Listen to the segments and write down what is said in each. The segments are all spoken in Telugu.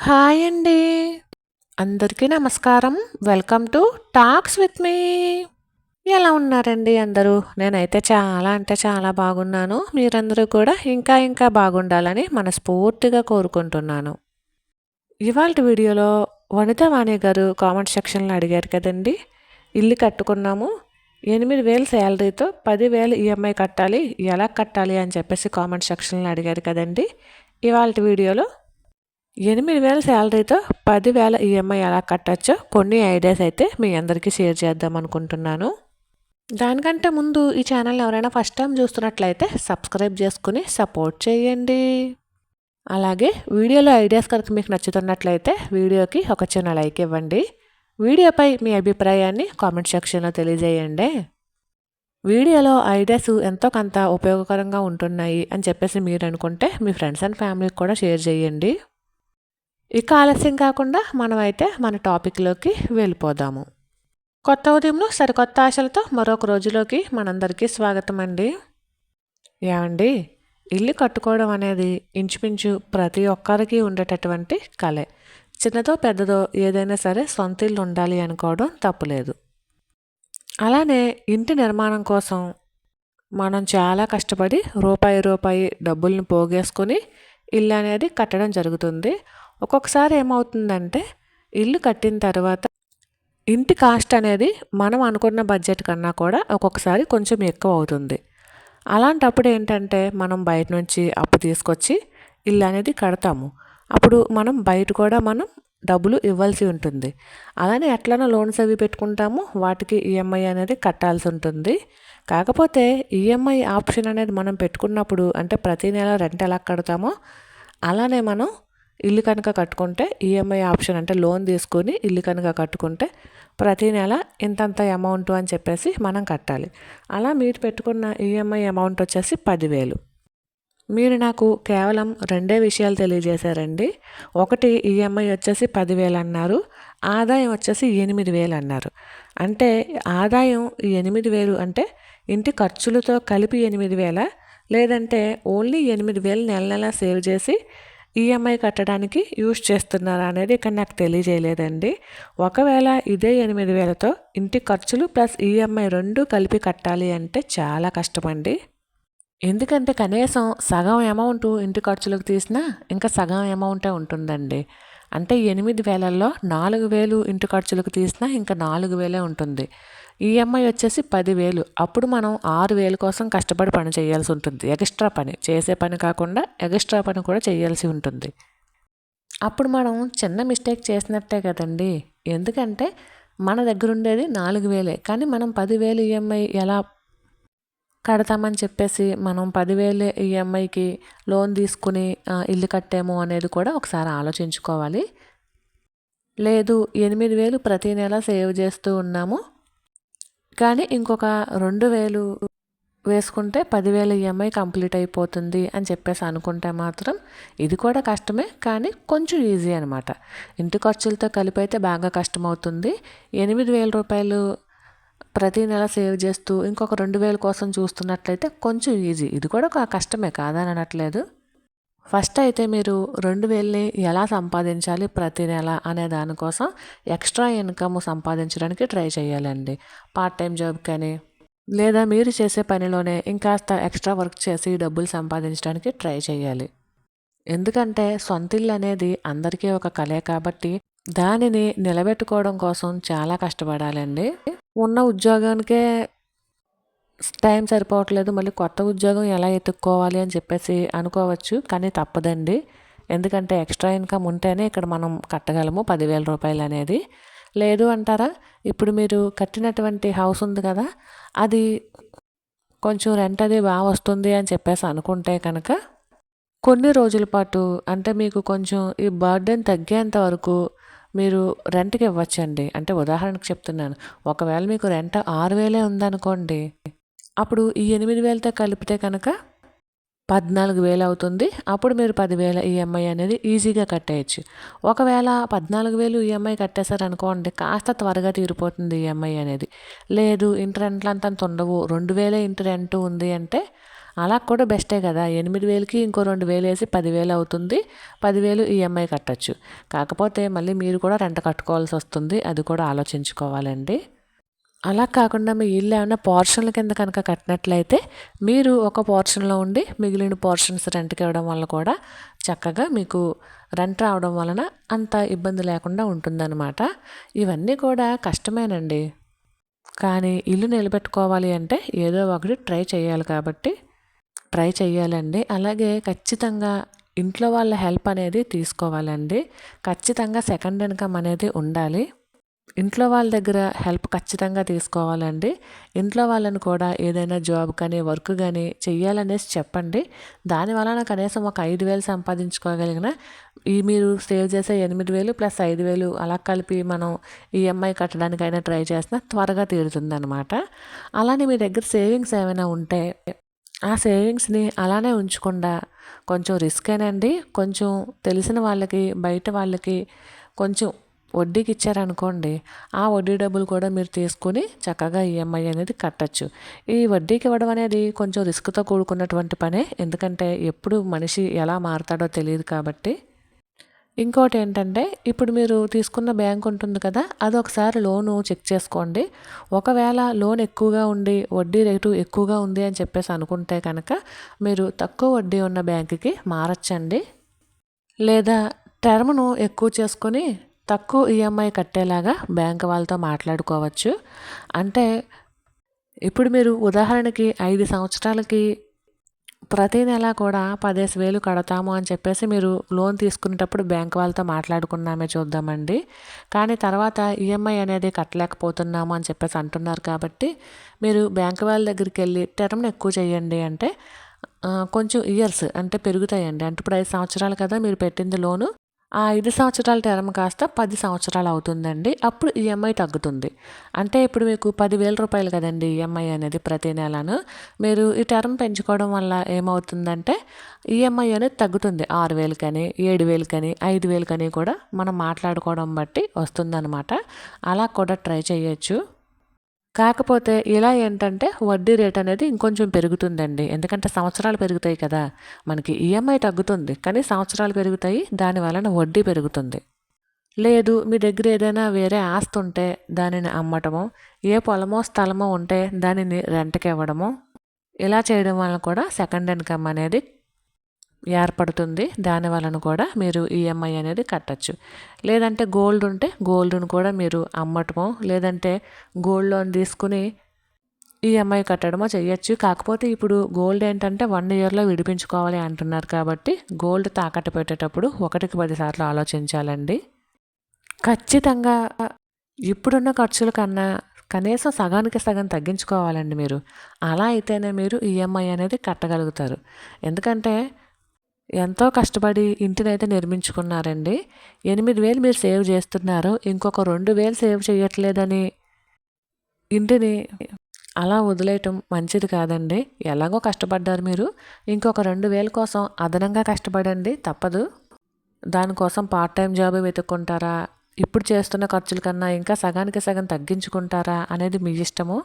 హాయ్ అండి. అందరికీ నమస్కారం. Welcome to talks with me. ఎలా ఉన్నారండి అందరూ? నేనైతే చాలా అంటే చాలా బాగున్నాను. మీరందరూ కూడా ఇంకా ఇంకా బాగుండాలని మనస్ఫూర్తిగా కోరుకుంటున్నాను. ఇవాళ వీడియోలో వనిత వాణి గారు కామెంట్ సెక్షన్లో అడిగారు కదండి. ఇల్లు కట్టుకున్నాము. ఎనిమిది వేలు శాలరీతో పదివేలు ఈఎంఐ కట్టాలి. ఎలా కట్టాలి అని చెప్పేసి కామెంట్ సెక్షన్లో అడిగారు కదండి. ఇవాళ వీడియోలో ఎనిమిది వేల శాలరీతో పదివేల ఈఎంఐ ఎలా కట్టచ్చో. కొన్ని ఐడియాస్ అయితే మీ అందరికీ షేర్ చేద్దాం అనుకుంటున్నాను. దానికంటే ముందు ఈ ఛానల్ ఎవరైనా ఫస్ట్ టైం చూస్తున్నట్లయితే సబ్స్క్రైబ్ చేసుకుని సపోర్ట్ చేయండి. అలాగే వీడియోలో ఐడియాస్ కనుక మీకు నచ్చుతున్నట్లయితే వీడియోకి ఒక చిన్న లైక్ ఇవ్వండి. వీడియోపై మీ అభిప్రాయాన్ని కామెంట్ సెక్షన్లో తెలియజేయండి. వీడియోలో ఐడియాస్ ఎంతో కొంత ఉపయోగకరంగా ఉంటున్నాయి అని చెప్పేసి మీరు అనుకుంటే మీ ఫ్రెండ్స్ అండ్ ఫ్యామిలీకి కూడా షేర్ చేయండి. ఇక ఆలస్యం కాకుండా మనమైతే మన టాపిక్లోకి వెళ్ళిపోదాము. కొత్త ఉదయంలో సరికొత్త ఆశలతో మరొక రోజులోకి మనందరికీ స్వాగతం అండి ఏమండి? ఇల్లు కట్టుకోవడం అనేది ఇంచుమించు ప్రతి ఒక్కరికి ఉండేటటువంటి కళే చిన్నదో పెద్దదో ఏదైనా సరే సొంత ఇల్లు ఉండాలి అనుకోవడం తప్పులేదు. అలానే ఇంటి నిర్మాణం కోసం మనం చాలా కష్టపడి రూపాయి రూపాయి డబ్బుల్ని పోగేసుకొని ఇల్లు అనేది కట్టడం జరుగుతుంది. ఒక్కొక్కసారి ఏమవుతుందంటే ఇల్లు కట్టిన తర్వాత ఇంటి కాస్ట్ అనేది మనం అనుకున్న బడ్జెట్ కన్నా కూడా ఒక్కొక్కసారి కొంచెం ఎక్కువ అవుతుంది. అలాంటప్పుడు ఏంటంటే మనం బయట నుంచి అప్పు తీసుకొచ్చి ఇల్లు అనేది కడతాము. అప్పుడు మనం బయట కూడా మనం డబ్బులు ఇవ్వాల్సి ఉంటుంది. అలానే ఎట్లనో లోన్స్ అవి పెట్టుకుంటాము వాటికి ఈఎంఐ అనేది కట్టాల్సి ఉంటుంది. కాకపోతే ఈఎంఐ ఆప్షన్ అనేది మనం పెట్టుకున్నప్పుడు అంటే ప్రతి నెల రెంట్ ఎలా కడతామో అలానే మనం ఇల్లు కనుక కట్టుకుంటే ఈఎంఐ ఆప్షన్ అంటే లోన్ తీసుకొని ఇల్లు కనుక కట్టుకుంటే ప్రతి నెల ఇంతంత అమౌంట్ అని చెప్పేసి మనం కట్టాలి. అలా మీరు పెట్టుకున్న ఈఎంఐ అమౌంట్ వచ్చేసి పదివేలు. మీరు నాకు కేవలం రెండే విషయాలు తెలియజేశారండి. ఒకటి ఈఎంఐ వచ్చేసి పదివేలు అన్నారు. ఆదాయం వచ్చేసి ఎనిమిది వేలు అన్నారు. అంటే ఆదాయం ఎనిమిది వేలు అంటే ఇంటి ఖర్చులతో కలిపి ఎనిమిది వేల? లేదంటే ఓన్లీ ఎనిమిది వేలు నెల నెల సేవ్ చేసి ఈఎంఐ కట్టడానికి యూజ్ చేస్తున్నారా అనేది ఇక్కడ నాకు తెలియజేయలేదండి. ఒకవేళ ఇదే ఎనిమిది వేలతో ఇంటి ఖర్చులు ప్లస్ ఈఎంఐ రెండు కలిపి కట్టాలి అంటే చాలా కష్టమండి. ఎందుకంటే కనీసం సగం అమౌంట్ ఇంటి ఖర్చులకు తీసినా ఇంకా సగం అమౌంటే ఉంటుందండి. అంటే ఎనిమిది వేలల్లో నాలుగు వేలు ఇంటి ఖర్చులకు తీసినా ఇంకా నాలుగు వేలే ఉంటుంది. ఈఎంఐ వచ్చేసి పదివేలు అప్పుడు మనం ఆరు వేల కోసం కష్టపడి పని చేయాల్సి ఉంటుంది. ఎక్స్ట్రా పని. చేసే పని కాకుండా ఎక్స్ట్రా పని కూడా చేయాల్సి ఉంటుంది. అప్పుడు మనం చిన్న మిస్టేక్ చేసినట్టే కదండి. ఎందుకంటే మన దగ్గర ఉండేది నాలుగు వేలే. కానీ మనం పదివేలు ఈఎంఐ ఎలా కడతామని చెప్పేసి మనం పదివేలు ఈఎంఐకి లోన్ తీసుకుని ఇల్లు కట్టాము అనేది కూడా ఒకసారి ఆలోచించుకోవాలి. లేదు ఎనిమిది వేలు ప్రతి నెల సేవ్ చేస్తూ ఉన్నాము. కానీ ఇంకొక రెండు వేలు వేసుకుంటే పదివేల ఈఎంఐ కంప్లీట్ అయిపోతుంది అని చెప్పేసి అనుకుంటే మాత్రం ఇది కూడా కష్టమే కానీ కొంచెం ఈజీ అనమాట ఇంటి ఖర్చులతో కలిపి అయితే బాగా కష్టమవుతుంది. ఎనిమిది వేల రూపాయలు ప్రతి నెల సేవ్ చేస్తూ ఇంకొక రెండు వేల కోసం చూస్తున్నట్లయితే కొంచెం ఈజీ. ఇది కూడా ఒక కష్టమే కాదని అనట్లేదు ఫస్ట్ అయితే మీరు రెండు వేలని ఎలా సంపాదించాలి ప్రతి నెల అనే దానికోసం ఎక్స్ట్రా ఇన్కమ్ సంపాదించడానికి ట్రై చేయాలండి. పార్ట్ టైం జాబ్ కానీ లేదా మీరు చేసే పనిలోనే ఇంకాస్త ఎక్స్ట్రా వర్క్ చేసి డబ్బులు సంపాదించడానికి ట్రై చేయాలి. ఎందుకంటే సొంత ఇల్లు అనేది అందరికీ ఒక కళే కాబట్టి దానిని నిలబెట్టుకోవడం కోసం చాలా కష్టపడాలండి. ఉన్న ఉద్యోగానికే టైం సరిపోవట్లేదు. మళ్ళీ కొత్త ఉద్యోగం ఎలా ఎత్తుక్కోవాలి అని చెప్పేసి అనుకోవచ్చు కానీ తప్పదండి. ఎందుకంటే ఎక్స్ట్రా ఇన్కమ్ ఉంటేనే ఇక్కడ మనం కట్టగలము పదివేల రూపాయలు అనేది. లేదు అంటారా? ఇప్పుడు మీరు కట్టినటువంటి హౌస్ ఉంది కదా అది కొంచెం రెంట్ అది బాగా వస్తుంది అని చెప్పేసి అనుకుంటే కనుక కొన్ని రోజుల పాటు అంటే మీకు కొంచెం ఈ బర్త్డేని తగ్గేంత వరకు మీరు రెంట్కి ఇవ్వచ్చండి. అంటే ఉదాహరణకు చెప్తున్నాను. ఒకవేళ మీకు రెంట్ ఆరు వేలే ఉందనుకోండి అప్పుడు ఈ ఎనిమిది వేలతో కలిపితే కనుక పద్నాలుగు వేలు అవుతుంది. అప్పుడు మీరు పదివేల ఈఎంఐ అనేది ఈజీగా కట్టేయచ్చు. ఒకవేళ పద్నాలుగు వేలు ఈఎంఐ కట్టేశారనుకోండి కాస్త త్వరగా తీరిపోతుంది ఈఎంఐ అనేది. లేదు ఇంటి రెంట్లు అంత ఉండవు. రెండు వేలే ఇంటి రెంట్ ఉంది అంటే అలా కూడా బెస్టే కదా. ఎనిమిది వేలకి ఇంకో రెండు వేలు వేసి పదివేలు అవుతుంది. పదివేలు ఈఎంఐ కట్టచ్చు. కాకపోతే మళ్ళీ మీరు కూడా రెంట్ కట్టుకోవాల్సి వస్తుంది. అది కూడా ఆలోచించుకోవాలండి. అలా కాకుండా మీ ఇల్లు ఏమైనా పోర్షన్ల కింద కనుక కట్టినట్లయితే మీరు ఒక పోర్షన్లో ఉండి మిగిలిన పోర్షన్స్ రెంట్కి ఇవ్వడం వల్ల కూడా చక్కగా మీకు రెంట్ రావడం వలన అంత ఇబ్బంది లేకుండా ఉంటుందన్నమాట. ఇవన్నీ కూడా కష్టమేనండి. కానీ ఇల్లు నిలబెట్టుకోవాలి అంటే ఏదో ఒకటి ట్రై చేయాలి కాబట్టి ట్రై చేయాలండి అలాగే ఖచ్చితంగా ఇంట్లో వాళ్ళ హెల్ప్ అనేది తీసుకోవాలండి. ఖచ్చితంగా సెకండ్ ఇన్కమ్ అనేది ఉండాలి. ఇంట్లో వాళ్ళ దగ్గర హెల్ప్ ఖచ్చితంగా తీసుకోవాలండి. ఇంట్లో వాళ్ళని కూడా ఏదైనా జాబ్ కానీ వర్క్ కానీ చెయ్యాలనేసి చెప్పండి. దానివలన కనీసం ఒక ఐదు వేలు సంపాదించుకోగలిగిన ఈ మీరు సేవ్ చేసే ఎనిమిది వేలు ప్లస్ ఐదు వేలు అలా కలిపి మనం ఈఎంఐ కట్టడానికైనా ట్రై చేసినా త్వరగా తీరుతుందనమాట అలానే మీ దగ్గర సేవింగ్స్ ఏమైనా ఉంటే ఆ సేవింగ్స్ని అలానే ఉంచకుండా కొంచెం రిస్క్ అండి కొంచెం తెలిసిన వాళ్ళకి బయట వాళ్ళకి కొంచెం వడ్డీకి ఇచ్చారనుకోండి ఆ వడ్డీ డబ్బులు కూడా మీరు తీసుకుని చక్కగా ఈఎంఐ అనేది కట్టచ్చు. ఈ వడ్డీకి ఇవ్వడం అనేది కొంచెం రిస్క్తో కూడుకున్నటువంటి పనే. ఎందుకంటే ఎప్పుడు మనిషి ఎలా మారుతాడో తెలియదు కాబట్టి ఇంకోటి ఏంటంటే ఇప్పుడు మీరు తీసుకున్న బ్యాంక్ ఉంటుంది కదా అది ఒకసారి లోను చెక్ చేసుకోండి. ఒకవేళ లోన్ ఎక్కువగా ఉండి వడ్డీ రేటు ఎక్కువగా ఉంది అని చెప్పేసి అనుకుంటే కనుక మీరు తక్కువ వడ్డీ ఉన్న బ్యాంకుకి మారచ్చండి. లేదా టర్మ్ను ఎక్కువ చేసుకొని తక్కువ ఈఎంఐ కట్టేలాగా బ్యాంక్ వాళ్ళతో మాట్లాడుకోవచ్చు. అంటే ఇప్పుడు మీరు ఉదాహరణకి ఐదు సంవత్సరాలకి ప్రతి నెల కూడా పదేసి వేలు కడతాము అని చెప్పేసి మీరు లోన్ తీసుకునేటప్పుడు బ్యాంక్ వాళ్ళతో మాట్లాడుకున్నామే చూద్దామండి. కానీ తర్వాత ఈఎంఐ అనేది కట్టలేకపోతున్నాము అని చెప్పేసి అంటున్నారు కాబట్టి మీరు బ్యాంక్ వాళ్ళ దగ్గరికి వెళ్ళి టర్మ్ని ఎక్కువ చేయండి అంటే కొంచెం ఇయర్స్ అంటే పెరుగుతాయండి. అంటే ఇప్పుడు ఐదు సంవత్సరాలు కదా మీరు పెట్టింది లోను. ఆ ఐదు సంవత్సరాల టర్మ్ కాస్త పది సంవత్సరాలు అవుతుందండి. అప్పుడు ఈఎంఐ తగ్గుతుంది. అంటే ఇప్పుడు మీకు పదివేల రూపాయలు కదండి ఈఎంఐ అనేది ప్రతి నెలను. మీరు ఈ టర్మ్ పెంచుకోవడం వల్ల ఏమవుతుందంటే ఈఎంఐ అనేది తగ్గుతుంది. ఆరు వేలకని ఏడు వేలకని ఐదు వేలకని కూడా మనం మాట్లాడుకోవడం బట్టి వస్తుందన్నమాట. అలా కూడా ట్రై చేయొచ్చు. కాకపోతే ఇలా ఏంటంటే వడ్డీ రేట్ అనేది ఇంకొంచెం పెరుగుతుందండి. ఎందుకంటే సంవత్సరాలు పెరుగుతాయి కదా. మనకి ఈఎంఐ తగ్గుతుంది. కానీ సంవత్సరాలు పెరుగుతాయి. దాని వలన వడ్డీ పెరుగుతుంది. లేదు మీ దగ్గర ఏదైనా వేరే ఆస్తి ఉంటే దానిని అమ్మటము ఏ పొలమో స్థలమో ఉంటే దానిని రెంట్కి ఇవ్వడమో ఇలా చేయడం వలన కూడా సెకండ్ ఇన్కమ్ అనేది ఏర్పడుతుంది. దాని వలన కూడా మీరు ఈఎంఐ అనేది కట్టచ్చు. లేదంటే గోల్డ్ ఉంటే గోల్డ్ను కూడా మీరు అమ్మటమో లేదంటే గోల్డ్ లోన్ తీసుకుని ఈఎంఐ కట్టడమో చేయొచ్చు కాకపోతే ఇప్పుడు గోల్డ్ ఏంటంటే వన్ ఇయర్లో విడిపించుకోవాలి అంటున్నారు కాబట్టి గోల్డ్ తాకట్టు పెట్టేటప్పుడు ఒకటికి పదిసార్లు ఆలోచించాలండి. ఖచ్చితంగా ఇప్పుడున్న ఖర్చుల కన్నా కనీసం సగానికి సగం తగ్గించుకోవాలండి మీరు. అలా అయితేనే మీరు ఈఎంఐ అనేది కట్టగలుగుతారు. ఎందుకంటే ఎంతో కష్టపడి ఇంటినైతే నిర్మించుకున్నారండి. ఎనిమిది వేలు మీరు సేవ్ చేస్తున్నారు. ఇంకొక రెండు వేలు సేవ్ చేయట్లేదని ఇంటిని అలా వదిలేయటం మంచిది కాదండి. ఎలాగో కష్టపడ్డారు మీరు. ఇంకొక రెండు వేల కోసం అదనంగా కష్టపడండి తప్పదు. దానికోసం పార్ట్ టైం జాబ్ వెతుక్కుంటారా? ఇప్పుడు చేస్తున్న ఖర్చుల కన్నా ఇంకా సగానికి సగం తగ్గించుకుంటారా అనేది మీ ఇష్టము.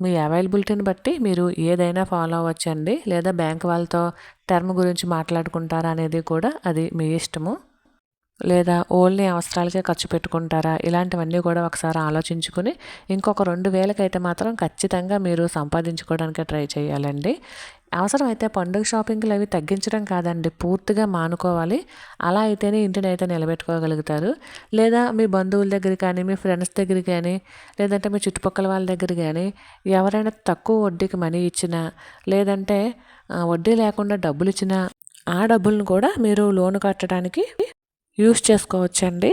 మీ అవైలబిలిటీని బట్టి మీరు ఏదైనా ఫాలో అవ్వచ్చండి లేదా బ్యాంక్ వాళ్ళతో టర్మ్ గురించి మాట్లాడుకుంటారా అనేది కూడా అది మీ ఇష్టము. లేదా ఓన్లీ అవసరాలకే ఖర్చు పెట్టుకుంటారా? ఇలాంటివన్నీ కూడా ఒకసారి ఆలోచించుకుని ఇంకొక రెండు వేలకైతే మాత్రం ఖచ్చితంగా మీరు సంపాదించుకోవడానికి ట్రై చేయాలండి. అవసరమైతే పండుగ షాపింగ్లు అవి తగ్గించడం కాదండి పూర్తిగా మానుకోవాలి. అలా అయితేనే ఇంటిని అయితే నిలబెట్టుకోగలుగుతారు. లేదా మీ బంధువుల దగ్గర కానీ మీ ఫ్రెండ్స్ దగ్గర కానీ లేదంటే మీ చుట్టుపక్కల వాళ్ళ దగ్గర కానీ ఎవరైనా తక్కువ వడ్డీకి మనీ ఇచ్చినా లేదంటే వడ్డీ లేకుండా డబ్బులు ఇచ్చినా ఆ డబ్బులను కూడా మీరు లోన్ కట్టడానికి యూస్ చేసుకోవచ్చండి.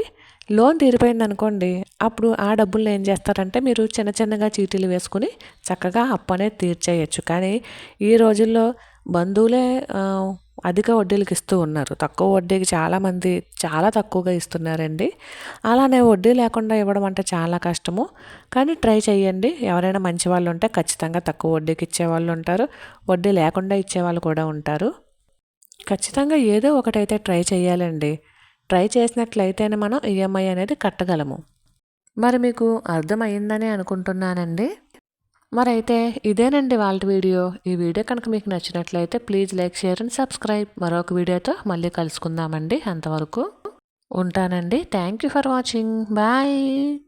లోన్ తీరిపోయింది అనుకోండి అప్పుడు ఆ డబ్బులు ఏం చేస్తారంటే మీరు చిన్న చిన్నగా చీటీలు వేసుకుని చక్కగా అప్పు అనేది తీర్చేయచ్చు. కానీ ఈ రోజుల్లో బంధువులే అధిక వడ్డీలకు ఇస్తూ ఉన్నారు. తక్కువ వడ్డీకి చాలామంది చాలా తక్కువగా ఇస్తున్నారండి. అలానే వడ్డీ లేకుండా ఇవ్వడం అంటే చాలా కష్టము. కానీ ట్రై చేయండి ఎవరైనా మంచి వాళ్ళు ఉంటే ఖచ్చితంగా తక్కువ వడ్డీకి ఇచ్చేవాళ్ళు ఉంటారు. వడ్డీ లేకుండా ఇచ్చేవాళ్ళు కూడా ఉంటారు. ఖచ్చితంగా ఏదో ఒకటైతే ట్రై చేయాలండి ట్రై చేసినట్లయితేనే మనం ఈఎంఐ అనేది కట్టగలము. మరి మీకు అర్థమైందని అనుకుంటున్నానండి. మరైతే ఇదేనండి వాళ్ళ వీడియో. ఈ వీడియో కనుక మీకు నచ్చినట్లయితే please like share and subscribe. మరొక వీడియోతో మళ్ళీ కలుసుకుందామండి. అంతవరకు ఉంటానండి. Thank you for watching. Bye.